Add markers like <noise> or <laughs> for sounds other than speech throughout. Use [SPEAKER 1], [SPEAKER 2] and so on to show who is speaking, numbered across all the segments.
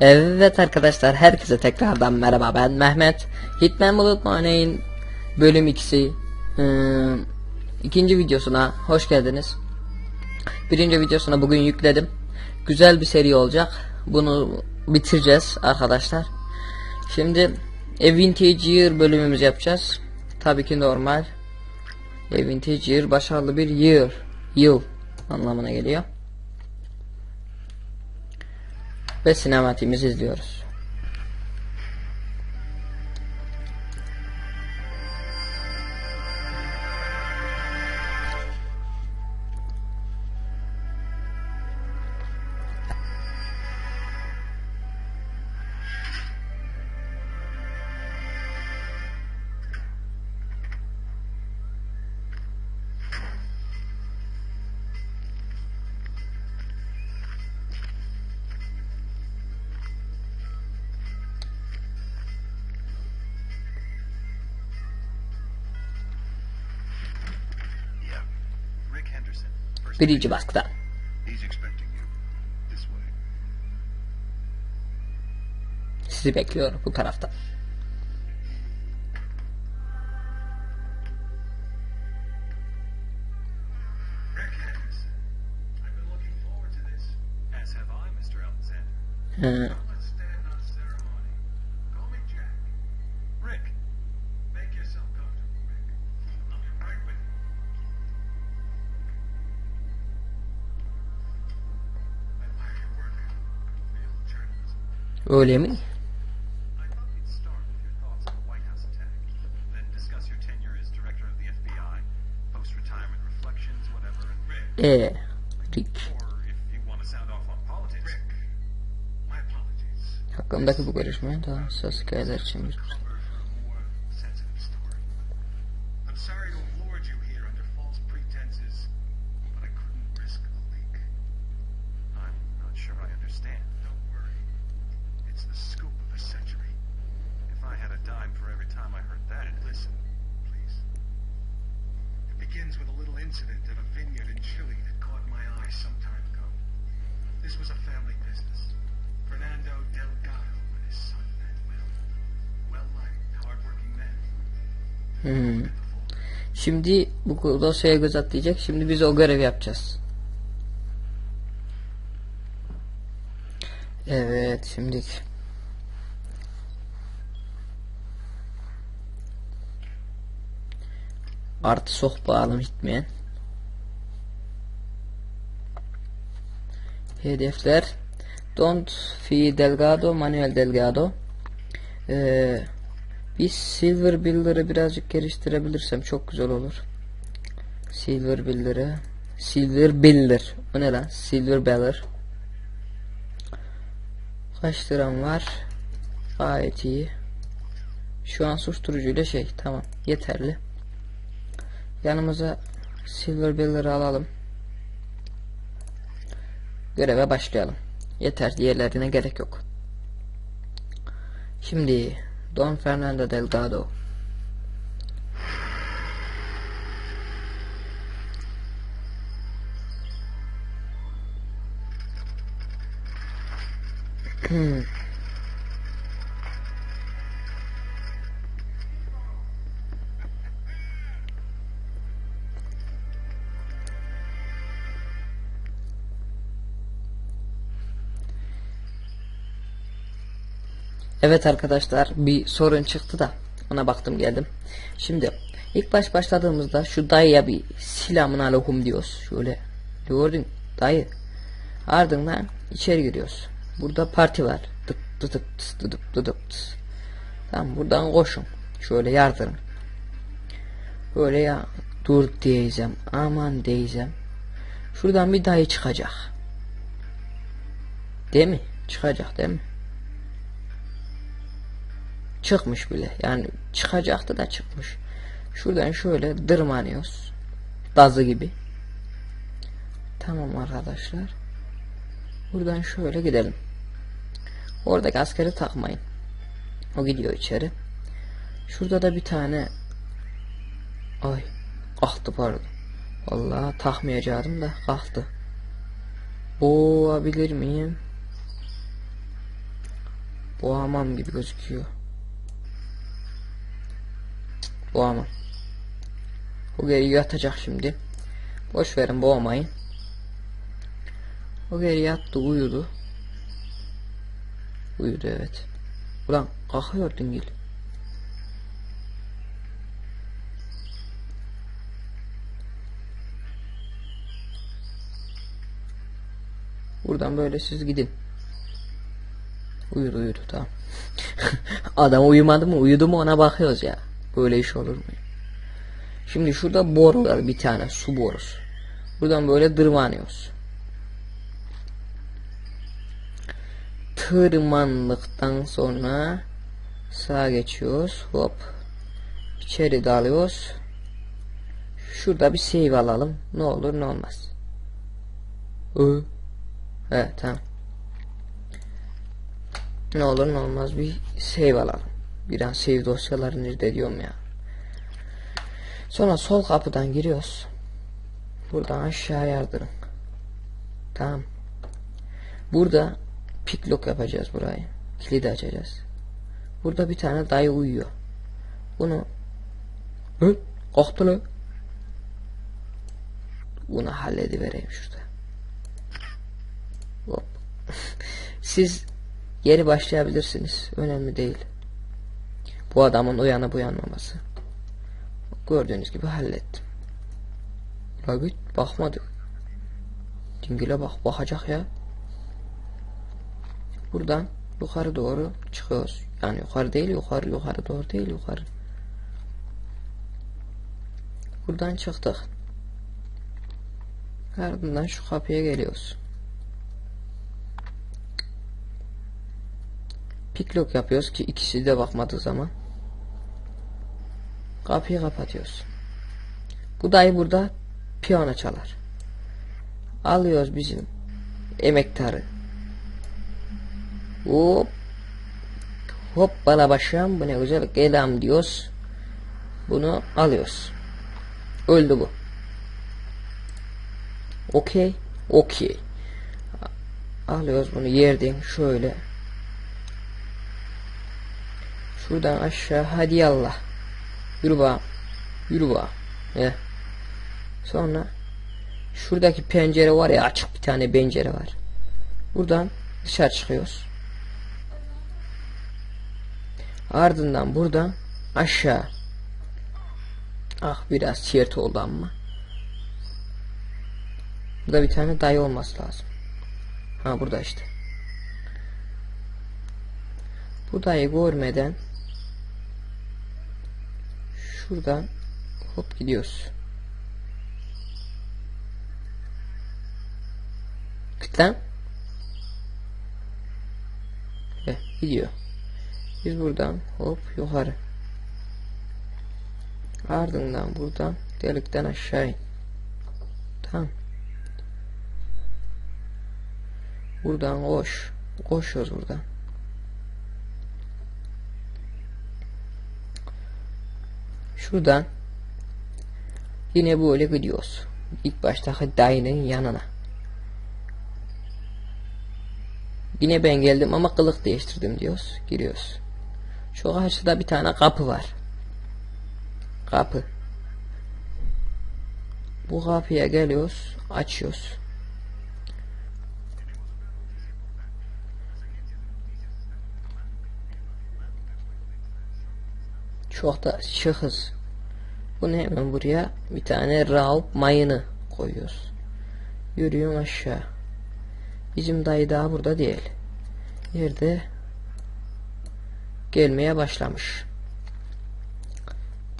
[SPEAKER 1] Evet arkadaşlar herkese tekrardan merhaba. Ben Mehmet. Hitman Bulut Money'in bölüm 2'si ıı, ikinci videosuna hoş geldiniz. Birinci videosuna bugün yükledim. Güzel bir seri olacak. Bunu bitireceğiz arkadaşlar. Şimdi A Vintage Year bölümümüzü yapacağız. Tabii ki normal. A Vintage Year başarılı bir year Yıl anlamına geliyor ve sinematiğimizi izliyoruz. Birinci baskıda. Sizi bekliyor bu tarafta.
[SPEAKER 2] Rick politics. Rick, my apologies.
[SPEAKER 1] Hakkındaki bu görüşmeyi daha hassas hikayeler için bir Hmm. Şimdi bu dosyaya göz atlayacak. Şimdi biz o görevi yapacağız. Evet şimdi artı sok bağlam gitmeyen hedefler Don't Fi Delgado Manuel Delgado ee, bir Silver Builder'ı birazcık geliştirebilirsem çok güzel olur. Silver Builder'ı Silver Builder. O ne lan? Silver Builder. Kaç liram var? Gayet iyi. Şu an susturucuyla şey tamam yeterli. Yanımıza Silver Builder'ı alalım. Göreve başlayalım. Yeter diğerlerine gerek yok. Şimdi Don Fernando Delgado. <clears throat> Evet arkadaşlar bir sorun çıktı da ona baktım geldim. Şimdi ilk baş başladığımızda şu dayıya bir silamun aleyküm diyoruz. Şöyle gördün dayı. Ardından içeri giriyoruz. Burada parti var. Dıt dıt dıt dıt dıt dıt. Tamam buradan koşun. Şöyle yardırın. Böyle ya dur diyeceğim. Aman diyeceğim. Şuradan bir dayı çıkacak. Değil mi? Çıkacak değil mi? Çıkmış bile. Yani çıkacaktı da çıkmış. Şuradan şöyle dırmanıyoruz. Dazı gibi. Tamam arkadaşlar. Buradan şöyle gidelim. Oradaki askeri takmayın. O gidiyor içeri. Şurada da bir tane Ay kalktı pardon. Vallahi takmayacaktım da kalktı. Boğabilir miyim? Boğamam gibi gözüküyor. Boğamam. O geri yatacak şimdi. Boş verin boğmayın. O geri yattı uyudu. Uyudu evet. Ulan kalkıyor dingil. Buradan böyle siz gidin. Uyudu uyudu tamam. <laughs> Adam uyumadı mı uyudu mu ona bakıyoruz ya. Böyle iş olur mu? Şimdi şurada boru var bir tane su borusu. Buradan böyle tırmanıyoruz. Tırmandıktan sonra sağa geçiyoruz. Hop. İçeri dalıyoruz. Şurada bir save alalım. Ne olur ne olmaz. Evet tamam. Ne olur ne olmaz bir save alalım. Bir an save dosyaları nerede diyorum ya. Sonra sol kapıdan giriyoruz. Buradan aşağı yardırın. Tamam. Burada picklock yapacağız burayı. Kilidi açacağız. Burada bir tane dayı uyuyor. Bunu Hı? Kalktı lan. Bunu halledivereyim şurada. Hop. <laughs> Siz geri başlayabilirsiniz. Önemli değil. Bu adamın uyanıp uyanmaması. Gördüğünüz gibi hallettim. La git bakmadı. Dingile bak bakacak ya. Buradan yukarı doğru çıkıyoruz. Yani yukarı değil yukarı yukarı doğru değil yukarı. Buradan çıktık. Ardından şu kapıya geliyoruz. Picklock yapıyoruz ki ikisi de bakmadığı zaman. Kapıyı kapatıyoruz. Bu dayı burada piyano çalar. Alıyoruz bizim emektarı. Hop. Hop bana başım bu ne güzel gelam diyoruz. Bunu alıyoruz. Öldü bu. Okey. Okey. Alıyoruz bunu yerden şöyle. Şuradan aşağı hadi yallah. Yürü bak. Yürü bak. He. Sonra şuradaki pencere var ya açık bir tane pencere var. Buradan dışarı çıkıyoruz. Ardından buradan aşağı. Ah biraz çiğert oldu ama. Burada bir tane dayı olması lazım. Ha burada işte. Bu dayı görmeden şuradan hop gidiyoruz. Lan. Heh, gidiyor. Biz buradan hop yukarı. Ardından buradan delikten aşağı in. Tamam. Buradan koş. Koşuyoruz buradan. Şuradan yine böyle gidiyoruz. İlk baştaki dayının yanına. Yine ben geldim ama kılık değiştirdim diyoruz. Giriyoruz. Şu karşıda bir tane kapı var. Kapı. Bu kapıya geliyoruz. Açıyoruz. Çok da şıkız. Bunu hemen buraya bir tane raup mayını koyuyoruz. Yürüyorum aşağı. Bizim dayı daha burada değil. Yerde gelmeye başlamış.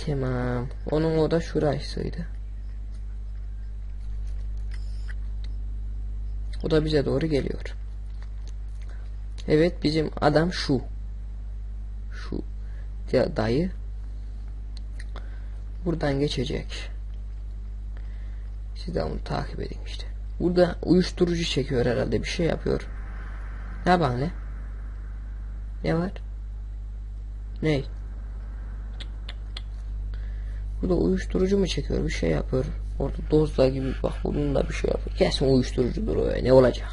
[SPEAKER 1] Tamam. Onun o da şurasıydı. O da bize doğru geliyor. Evet bizim adam şu. Şu dayı buradan geçecek. Siz de onu takip edin işte. Burada uyuşturucu çekiyor herhalde bir şey yapıyor. Ne yapalım ne? Ne var? Ne? Burada uyuşturucu mu çekiyor? Bir şey yapıyor. Orada dozla gibi bak bunun da bir şey yapıyor. Kesin uyuşturucudur o ya. Ne olacak?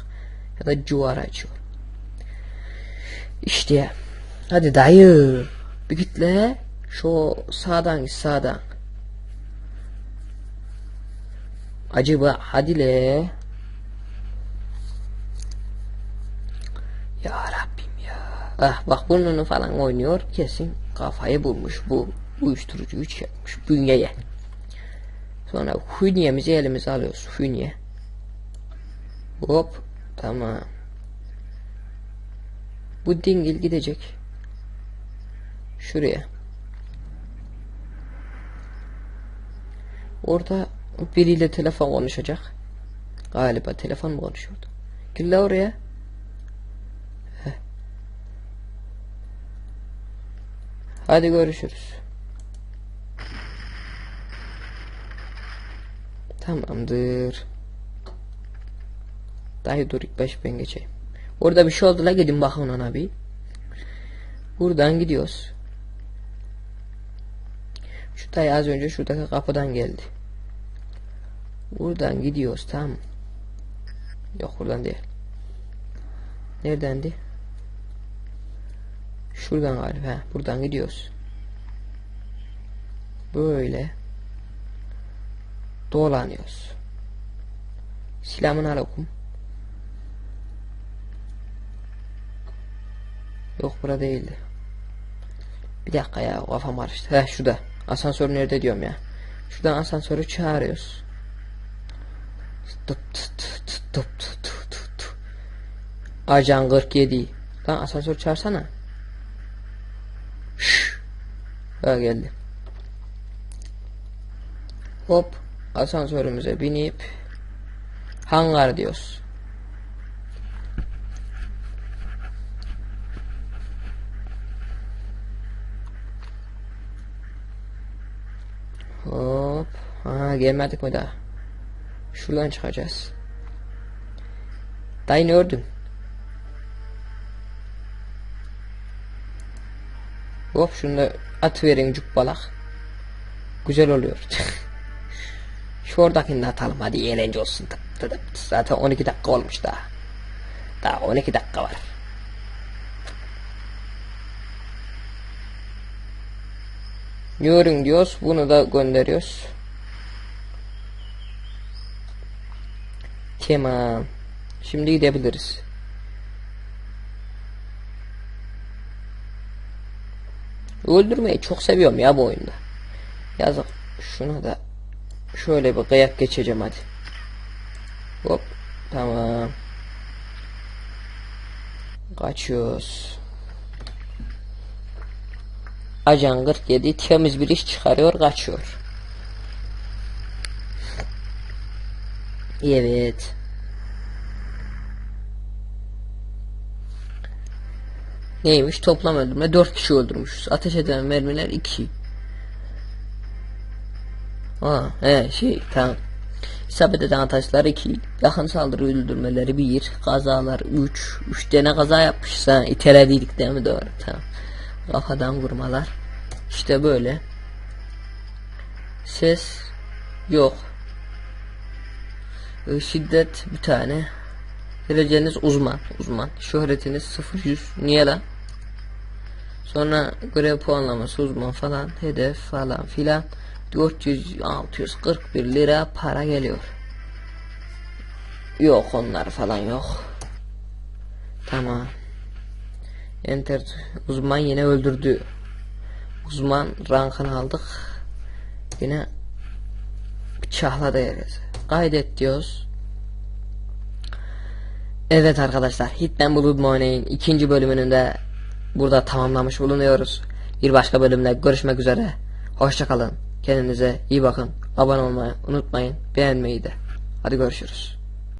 [SPEAKER 1] Ya da civara içiyor. İşte. Hadi dayı. Bir git le. Şu sağdan git sağdan. Acaba hadi le. Ya Rabbim ya. Ah bak burnunu falan oynuyor. Kesin kafayı bulmuş bu uyuşturucuyu çekmiş bünyeye. Sonra hünyemizi elimize alıyoruz. Hünye. Hop. Tamam. Bu dingil gidecek. Şuraya. Orada biriyle telefon konuşacak. Galiba telefon mu konuşuyordu? Gir oraya. Heh. Hadi görüşürüz. Tamamdır. Dayı dur ilk baş ben geçeyim. Orada bir şey oldu la gidin bakın ona bir. Buradan gidiyoruz. Şu dayı az önce şuradaki kapıdan geldi. Buradan gidiyoruz tamam mı? Yok buradan değil. Neredendi? Şuradan galiba. He, buradan gidiyoruz. Böyle dolanıyoruz. Selamun aleyküm. Yok burada değildi. Bir dakika ya kafam karıştı. Heh şurada. Asansör nerede diyorum ya. Şuradan asansörü çağırıyoruz. Ajan 47. Lan asansör çağırsana. Şşş. Ha geldi. Hop asansörümüze binip hangar diyoruz. Hop. Ha gelmedik mi daha? Şuradan çıkacağız. Dayı ne ördün? Hop şunu da atıverin cukbalak. Güzel oluyor. <laughs> Şu oradakini de atalım hadi eğlence olsun. Zaten 12 dakika olmuş daha. Daha 12 dakika var. Yorum diyoruz. Bunu da gönderiyoruz. Tamam. Şimdi gidebiliriz. Öldürmeyi çok seviyorum ya bu oyunda. Yazık. Şuna da şöyle bir kıyak geçeceğim hadi. Hop. Tamam. Kaçıyoruz. Ajan 47 temiz bir iş çıkarıyor kaçıyor. Evet. Neymiş toplam öldürme 4 kişi öldürmüşüz. Ateş eden mermiler 2. Aa, he şey tamam. İsabet eden ataşlar 2. Yakın saldırı öldürmeleri 1. Kazalar 3. 3 tane kaza yapmışız ha. İtelediydik değil mi doğru tamam. Kafadan vurmalar. İşte böyle. Ses yok. Ee, Şiddet bir tane. Dereceniz uzman. Uzman. Şöhretiniz 0-100. Niye lan? Sonra görev puanlaması uzman falan. Hedef falan filan. 400 641 lira para geliyor. Yok onlar falan yok. Tamam. Enter uzman yine öldürdü. Uzman rankını aldık. Yine bıçakla da yeriz. Kaydet diyoruz. Evet arkadaşlar Hitman Blood Money'in ikinci bölümünü de burada tamamlamış bulunuyoruz. Bir başka bölümde görüşmek üzere. Hoşçakalın. Kendinize iyi bakın. Abone olmayı unutmayın. Beğenmeyi de. Hadi görüşürüz.